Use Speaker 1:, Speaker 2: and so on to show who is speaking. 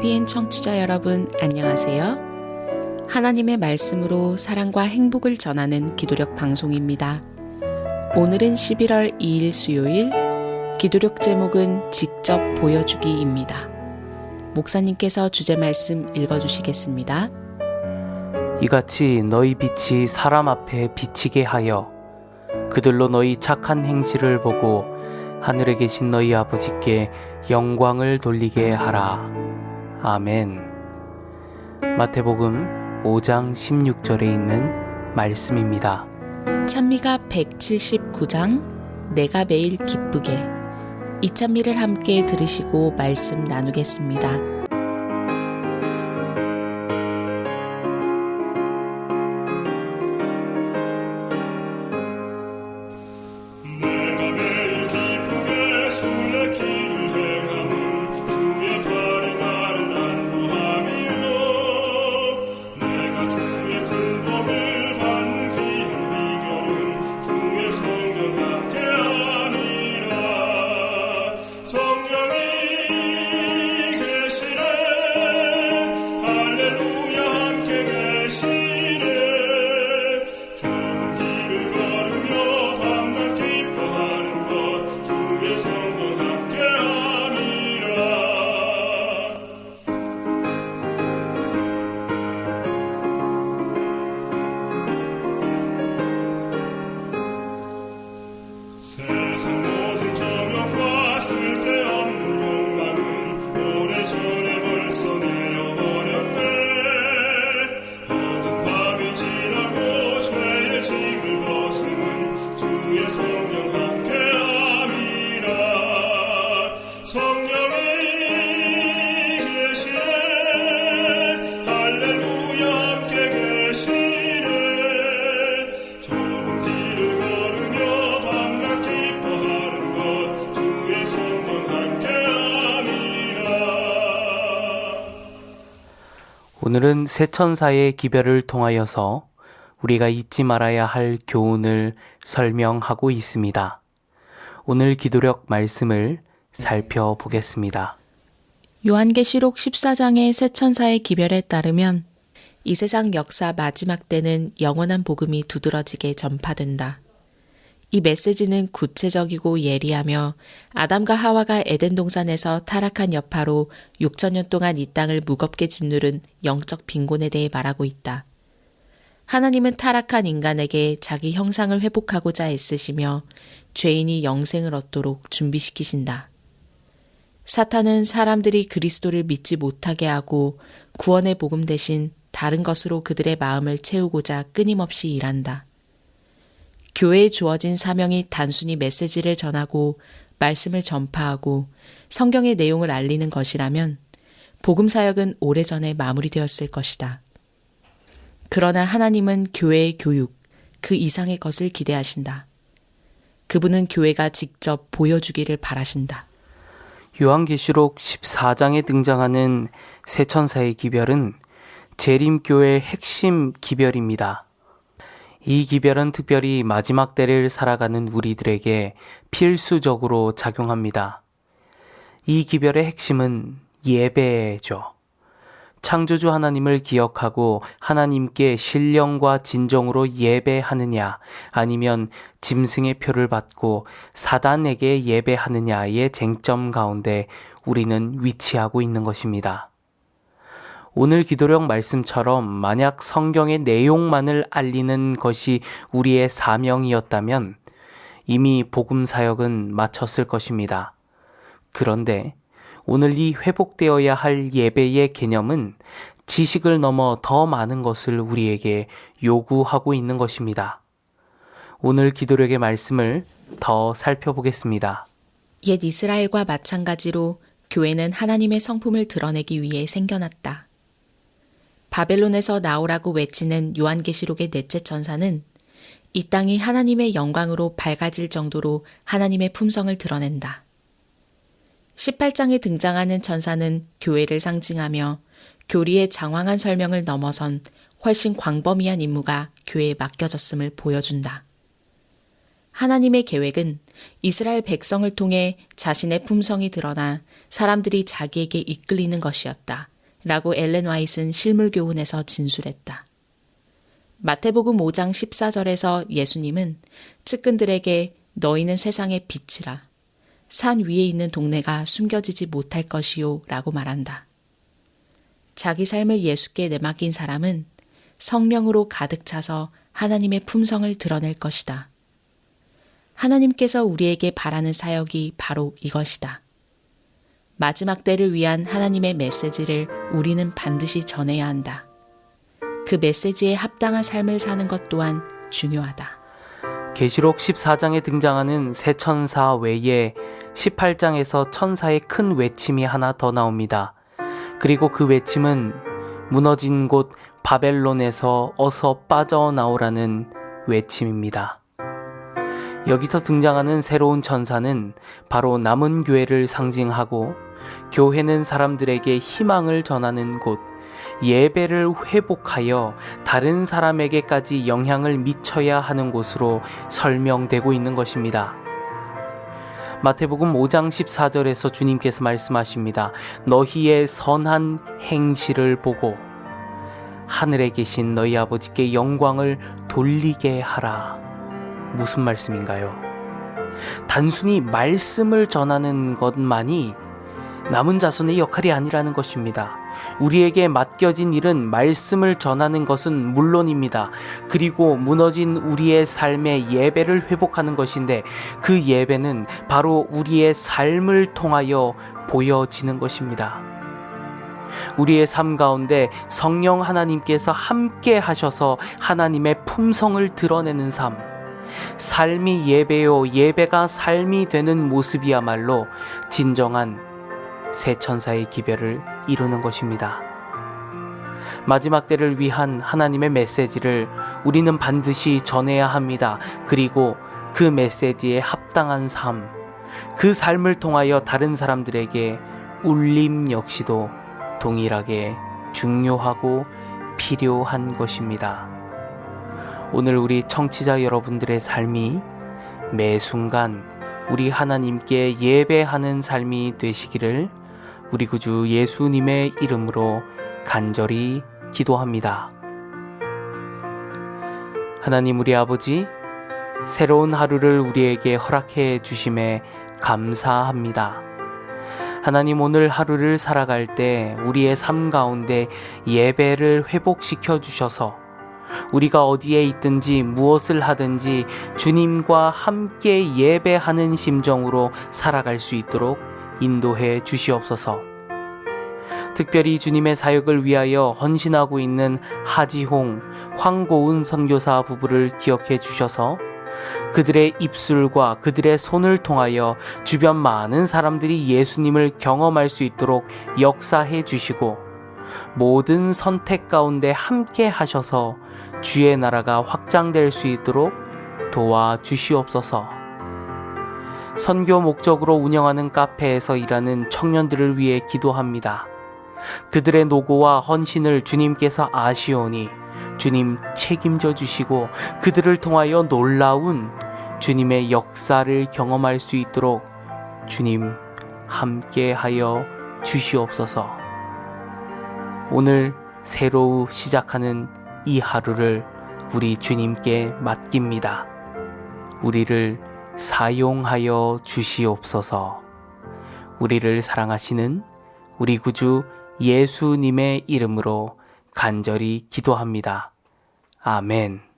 Speaker 1: CBN 청취자 여러분, 안녕하세요. 하나님의 말씀으로 사랑과 행복을 전하는 기도력 방송입니다. 오늘은 11월 2일 수요일, 기도력 제목은 직접 보여주기입니다. 목사님께서 주제 말씀 읽어주시겠습니다.
Speaker 2: 이같이 너희 빛이 사람 앞에 비치게 하여 그들로 너희 착한 행실을 보고 하늘에 계신 너희 아버지께 영광을 돌리게 하라. 아멘. 마태복음 5장 16절에 있는 말씀입니다.
Speaker 1: 찬미가 179장 내가 매일 기쁘게 이 찬미를 함께 들으시고 말씀 나누겠습니다.
Speaker 2: 오늘은 새 천사의 기별을 통하여서 우리가 잊지 말아야 할 교훈을 설명하고 있습니다. 오늘 기도력 말씀을 살펴보겠습니다.
Speaker 1: 요한계시록 14장의 새 천사의 기별에 따르면 이 세상 역사 마지막 때는 영원한 복음이 두드러지게 전파된다. 이 메시지는 구체적이고 예리하며 아담과 하와가 에덴 동산에서 타락한 여파로 6천년 동안 이 땅을 무겁게 짓누른 영적 빈곤에 대해 말하고 있다. 하나님은 타락한 인간에게 자기 형상을 회복하고자 애쓰시며 죄인이 영생을 얻도록 준비시키신다. 사탄은 사람들이 그리스도를 믿지 못하게 하고 구원의 복음 대신 다른 것으로 그들의 마음을 채우고자 끊임없이 일한다. 교회에 주어진 사명이 단순히 메시지를 전하고 말씀을 전파하고 성경의 내용을 알리는 것이라면 복음 사역은 오래전에 마무리되었을 것이다. 그러나 하나님은 교회의 교육, 그 이상의 것을 기대하신다. 그분은 교회가 직접 보여주기를 바라신다.
Speaker 2: 요한계시록 14장에 등장하는 새 천사의 기별은 재림교의 핵심 기별입니다. 이 기별은 특별히 마지막 때를 살아가는 우리들에게 필수적으로 작용합니다. 이 기별의 핵심은 예배죠. 창조주 하나님을 기억하고 하나님께 신령과 진정으로 예배하느냐 아니면 짐승의 표를 받고 사단에게 예배하느냐의 쟁점 가운데 우리는 위치하고 있는 것입니다. 오늘 기도력 말씀처럼 만약 성경의 내용만을 알리는 것이 우리의 사명이었다면 이미 복음 사역은 마쳤을 것입니다. 그런데 오늘 이 회복되어야 할 예배의 개념은 지식을 넘어 더 많은 것을 우리에게 요구하고 있는 것입니다. 오늘 기도력의 말씀을 더 살펴보겠습니다.
Speaker 1: 옛 이스라엘과 마찬가지로 교회는 하나님의 성품을 드러내기 위해 생겨났다. 바벨론에서 나오라고 외치는 요한계시록의 넷째 천사는 이 땅이 하나님의 영광으로 밝아질 정도로 하나님의 품성을 드러낸다. 18장에 등장하는 천사는 교회를 상징하며 교리의 장황한 설명을 넘어선 훨씬 광범위한 임무가 교회에 맡겨졌음을 보여준다. 하나님의 계획은 이스라엘 백성을 통해 자신의 품성이 드러나 사람들이 자기에게 이끌리는 것이었다. 라고 엘렌 와이슨 실물 교훈에서 진술했다. 마태복음 5장 14절에서 예수님은 측근들에게 너희는 세상의 빛이라. 산 위에 있는 동네가 숨겨지지 못할 것이요. 라고 말한다. 자기 삶을 예수께 내맡긴 사람은 성령으로 가득 차서 하나님의 품성을 드러낼 것이다. 하나님께서 우리에게 바라는 사역이 바로 이것이다. 마지막 때를 위한 하나님의 메시지를 우리는 반드시 전해야 한다. 그 메시지에 합당한 삶을 사는 것 또한 중요하다.
Speaker 2: 계시록 14장에 등장하는 새 천사 외에 18장에서 천사의 큰 외침이 하나 더 나옵니다. 그리고 그 외침은 무너진 곳 바벨론에서 어서 빠져나오라는 외침입니다. 여기서 등장하는 새로운 천사는 바로 남은 교회를 상징하고 교회는 사람들에게 희망을 전하는 곳, 예배를 회복하여 다른 사람에게까지 영향을 미쳐야 하는 곳으로 설명되고 있는 것입니다. 마태복음 5장 14절에서 주님께서 말씀하십니다. 너희의 선한 행실을 보고 하늘에 계신 너희 아버지께 영광을 돌리게 하라. 무슨 말씀인가요? 단순히 말씀을 전하는 것만이 남은 자손의 역할이 아니라는 것입니다. 우리에게 맡겨진 일은 말씀을 전하는 것은 물론입니다. 그리고 무너진 우리의 삶의 예배를 회복하는 것인데 그 예배는 바로 우리의 삶을 통하여 보여지는 것입니다. 우리의 삶 가운데 성령 하나님께서 함께 하셔서 하나님의 품성을 드러내는 삶. 삶이 예배요, 예배가 삶이 되는 모습이야말로 진정한 새 천사의 기별을 이루는 것입니다. 마지막 때를 위한 하나님의 메시지를 우리는 반드시 전해야 합니다. 그리고 그 메시지에 합당한 삶, 그 삶을 통하여 다른 사람들에게 울림 역시도 동일하게 중요하고 필요한 것입니다. 오늘 우리 청취자 여러분들의 삶이 매 순간 우리 하나님께 예배하는 삶이 되시기를 우리 구주 예수님의 이름으로 간절히 기도합니다. 하나님 우리 아버지, 새로운 하루를 우리에게 허락해 주심에 감사합니다. 하나님 오늘 하루를 살아갈 때 우리의 삶 가운데 예배를 회복시켜 주셔서 우리가 어디에 있든지 무엇을 하든지 주님과 함께 예배하는 심정으로 살아갈 수 있도록 인도해 주시옵소서. 특별히 주님의 사역을 위하여 헌신하고 있는 하지홍, 황고은 선교사 부부를 기억해 주셔서 그들의 입술과 그들의 손을 통하여 주변 많은 사람들이 예수님을 경험할 수 있도록 역사해 주시고 모든 선택 가운데 함께 하셔서 주의 나라가 확장될 수 있도록 도와 주시옵소서. 선교 목적으로 운영하는 카페에서 일하는 청년들을 위해 기도합니다. 그들의 노고와 헌신을 주님께서 아시오니 주님 책임져 주시고 그들을 통하여 놀라운 주님의 역사를 경험할 수 있도록 주님 함께 하여 주시옵소서. 오늘 새로 시작하는 이 하루를 우리 주님께 맡깁니다. 우리를 사용하여 주시옵소서. 우리를 사랑하시는 우리 구주 예수님의 이름으로 간절히 기도합니다. 아멘.